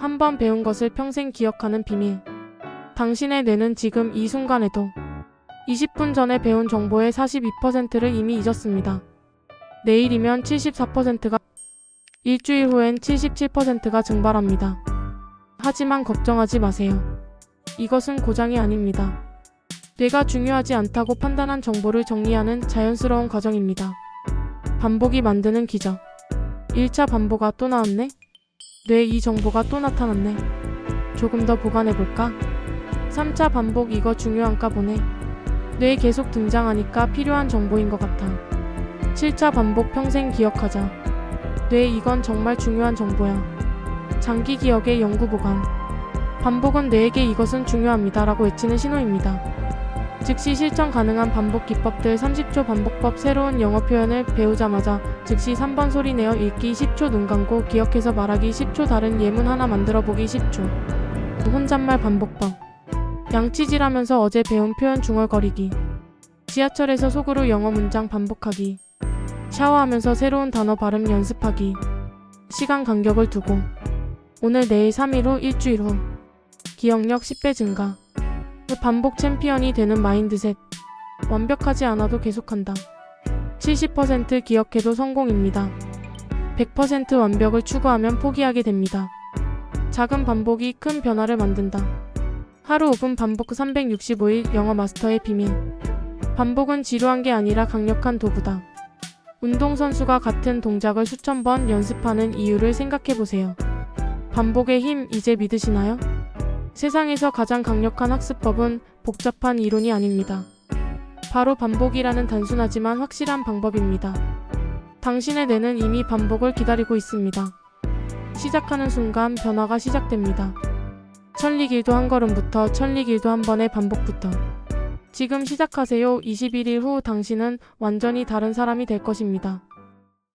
한 번 배운 것을 평생 기억하는 비밀. 당신의 뇌는 지금 이 순간에도 20분 전에 배운 정보의 42%를 이미 잊었습니다. 내일이면 74%가, 일주일 후엔 77%가 증발합니다. 하지만 걱정하지 마세요. 이것은 고장이 아닙니다. 뇌가 중요하지 않다고 판단한 정보를 정리하는 자연스러운 과정입니다. 반복이 만드는 기적. 1차 반복아 또 나왔네? 뇌 이 정보가 또 나타났네. 조금 더 보관해볼까? 3차 반복 이거 중요한가 보네. 뇌 계속 등장하니까 필요한 정보인 것 같아. 7차 반복 평생 기억하자. 뇌 이건 정말 중요한 정보야. 장기 기억의 연구 보관. 반복은 뇌에게 이것은 중요합니다 라고 외치는 신호입니다. 즉시 실천 가능한 반복 기법들 30초 반복법 새로운 영어 표현을 배우자마자 즉시 3번 소리 내어 읽기 10초 눈 감고 기억해서 말하기 10초 다른 예문 하나 만들어 보기 10초. 혼잣말 반복법 양치질하면서 어제 배운 표현 중얼거리기. 지하철에서 속으로 영어 문장 반복하기. 샤워하면서 새로운 단어 발음 연습하기. 시간 간격을 두고. 오늘 내일 3일 후 일주일 후. 기억력 10배 증가. 반복 챔피언이 되는 마인드셋. 완벽하지 않아도 계속한다. 70% 기억해도 성공입니다. 100% 완벽을 추구하면 포기하게 됩니다. 작은 반복이 큰 변화를 만든다. 하루 5분 반복 365일 영어 마스터의 비밀. 반복은 지루한 게 아니라 강력한 도구다. 운동선수가 같은 동작을 수천 번 연습하는 이유를 생각해 보세요. 반복의 힘 이제 믿으시나요? 세상에서 가장 강력한 학습법은 복잡한 이론이 아닙니다. 바로 반복이라는 단순하지만 확실한 방법입니다. 당신의 뇌는 이미 반복을 기다리고 있습니다. 시작하는 순간 변화가 시작됩니다. 천리길도 한 걸음부터 천리길도 한 번의 반복부터. 지금 시작하세요. 21일 후 당신은 완전히 다른 사람이 될 것입니다.